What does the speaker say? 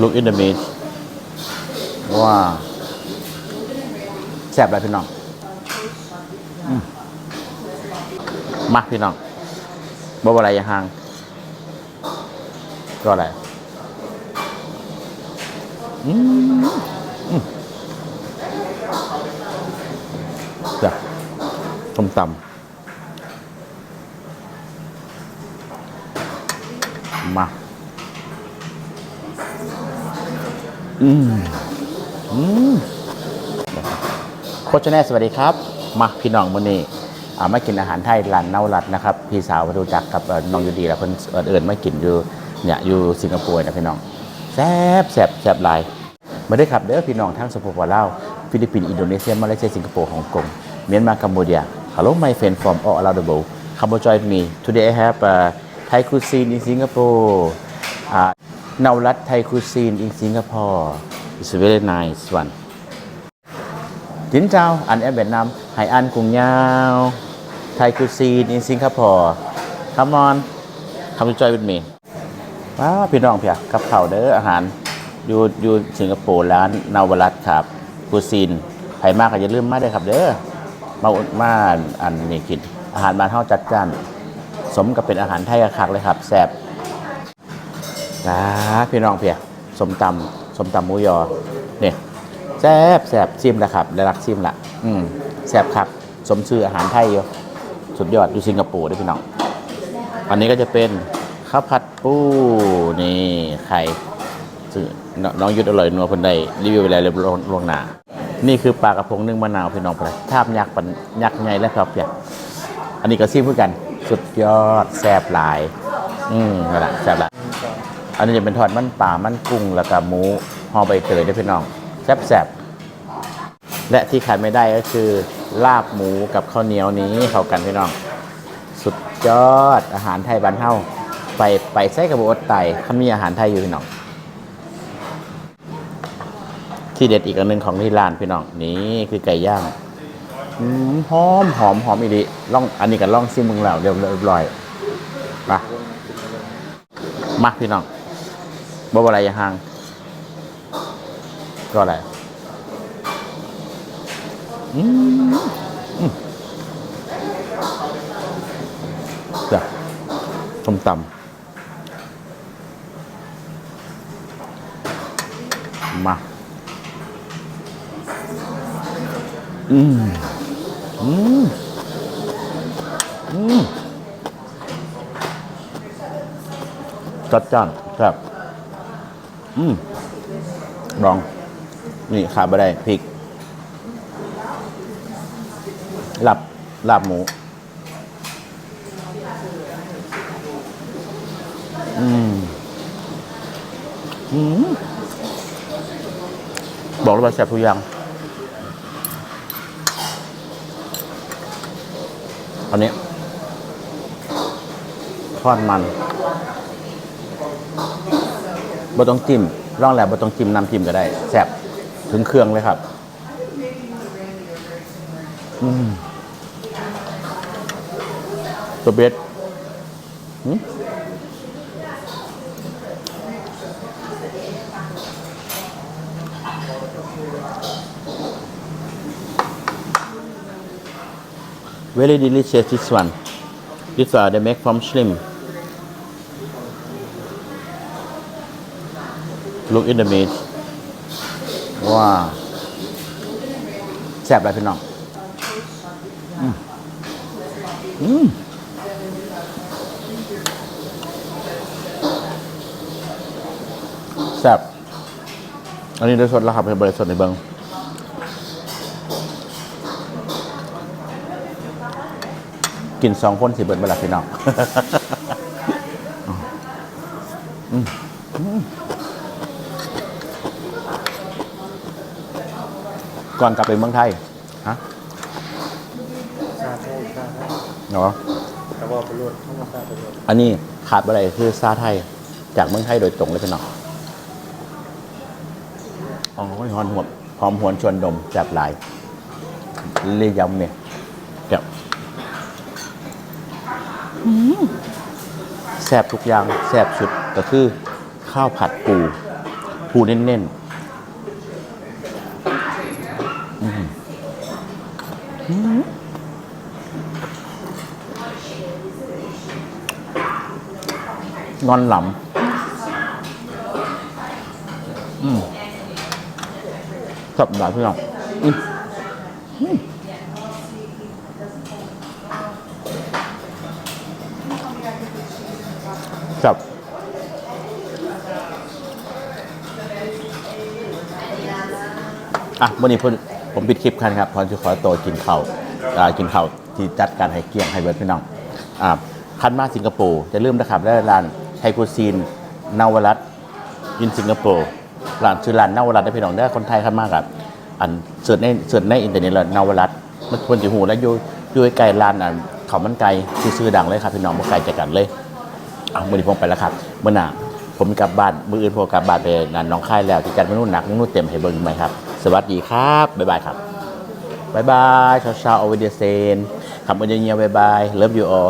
look in the meat ว้าแซ่บอะไรพี่น้องอมมาพี่น้องบ่บอะไรอย่าห่าง ก็อะไรอืมอืมจ้ะต้มตำมา อืมอืมโคชแน่สวัสดีครับ มาพี่น้องมื้อนี้อ่ามากินอาหารไทยร้านเนารัดนะครับ พี่สาวมาดูจักกับน้องอยู่ดีแล้วเพิ่นเอิ้นเอิญมากินอยู่เนี่ยอยู่สิงคโปร์นะพี่น้องแซ่บแซ่บแซ่บหลายมาได้ครับเด้อพี่น้องทั้งสปปลาวฟิลิปปินส์อินโดนีเซียมาเลเซียสิงคโปร์ฮ่องกงเมียนมากัมพูชา Hello my friend from all around the world come join me today I have uh, Thai cuisine in Singapore uh, Naulat Thai cuisine in Singapore it's very nice one Xin chào, anh em Việt Nam, hãy ăn cùng nhau Thai cuisine in Singapore Come on, come join with me ว้าพี่น้องเพียกับเข้าเด้ออาหารอยู่อยู่สิงคโปร์ร้านนาวรัตครับกูซีนไผ่มากก็อย่าลืมมาเด้ครับ เด้อมาอุดมาอันนี้กินอาหารมานเท่าจัดจ้านสมกับเป็นอาหารไทยคักเลยครับแซ่บ นะพี่น้องเพียสมตำสมตำหมูยอเนี่ยแซ่บแซ่บซิมละครับได้รักซิมละอืมแซ่บครับ สมชื่ออาหารไทยอยู่สุดยอดอยู่สิงคโปร์ด้วยพี่น้อง อันนี้ก็จะเป็นข้าวผัดปูนี่ไข่น้องยุทธอร่อยนัวคนใดรีวิวไปแล้วเรียบร้อยล่วงหนานี่คือปลากระพงนึ่งมะนาวพี่น้องไปทาบยักษ์ปันยักษ์ไงแล้วครับเนี่ยอันนี้ก็ซิมเพื่อกัน สุดยอดแซ่บหลาย อืมนั่นแหละแซ่บหลาย อันนี้จะเป็นทอดมันป่ามันกุ้งแล้วก็หมูห่อใบเตยด้วยพี่น้องแซ่บแซ่บและที่ขาดไม่ได้ก็คือ ลาบหมูกับข้าวเหนียวนี้เข้ากันพี่น้อง สุดยอดอาหารไทยบ้านเฮาไปไปใส่กระบอกไตเขามีอาหารไทยอยู่พี่น้อง ที่เด็ดอีกอันหนึ่งของที่ร้านพี่น้องนี่คือไก่ย่างหอมหอมหอมอีดีล่องอันนี้กันล่องซิมึงแล้วเรียบร้อยมามาพี่น้อง บ่บ่อะไรอย่าห่าง ก็อะไรอืมจ้ะส้มตำมา อืม อืม อืมจัดจ้านครับ อืมลอง นี่ขาดไปได้พริกหลับหลับหมู อืม อืม บอกเลยว่าแซ่บทุกอย่าง อันนี้ ทอดมัน บ่ต้องจิ้มร่องแหลบบ่ต้องจิ้มน้ำจิ้มก็ได้แซ่บถึงเครื่องเลยครับอืมตัวเบ็ดหืม Very delicious this one. This one they make from shrimp. Look in the meat. ว้าแซ่บอะไรพี่น้องอืมแซ่บอันนี้ได้สดแล้วครับเป็นบริสุทธิ์ในเบิงกินสองคนสิเบิร์ดเวลาพี่น้อง อืมอืม ก่อนกลับไปเมืองไทยฮะซาไทยซาไทยเนาะกระบอกไปรวดเข้ามาซาไปรวดอันนี้ขาดอะไรคือซาไทย จากเมืองไทยโดยตรงเลยพี่น้องอ๋อหอนหวบหอมหวนชวนดมแซ่บหลายเลียยำเนี่ยแซ่บอืมแซ่บทุกอย่างแซ่บสุดก็คือข้าวผัดปูปูเน้นๆอืม อืมงอนหลำอืมสับหลายพี่น้องสับอะวันนี้ผม ผมปิดคลิปคันครับพอจะขอตัวกินข้าวอ่ากินข้าวที่จัดการให้เกียงให้เบิร์ดพี่น้องอ่าคันมาสิงคโปร์จะลืมนะครับได้ร้านไทยกูซีนนาวรัตยินสิงคโปร์ร้านชื่อร้านนาวรัตได้พี่น้องได้คนไทยคันมากครับอันเสิร์ชในเสิร์ชในอินเทอร์เน็ตเลยนาวรัตมันควรจะหูและอยู่อยู่ใกล้ร้านอันเขาวมันไก่ซื้อดังเลยครับพี่น้องบ่ไกลจากกันเลยอะมือนี้ผมไปแล้วครับเมื่อหน่าผมกลับบ้านมืออื่นผมกลับบ้านไปงานน้องค่ายแล้วที่จันทร์มนุษย์หนักมนุษย์เต็มให้เบิ่งไหมครับสวัสดีครับ บ๊ายบายครับ บ๊ายบายชาวชาวอเวเดเซนขับมือเงียบบ๊ายบาย เลิฟยูออ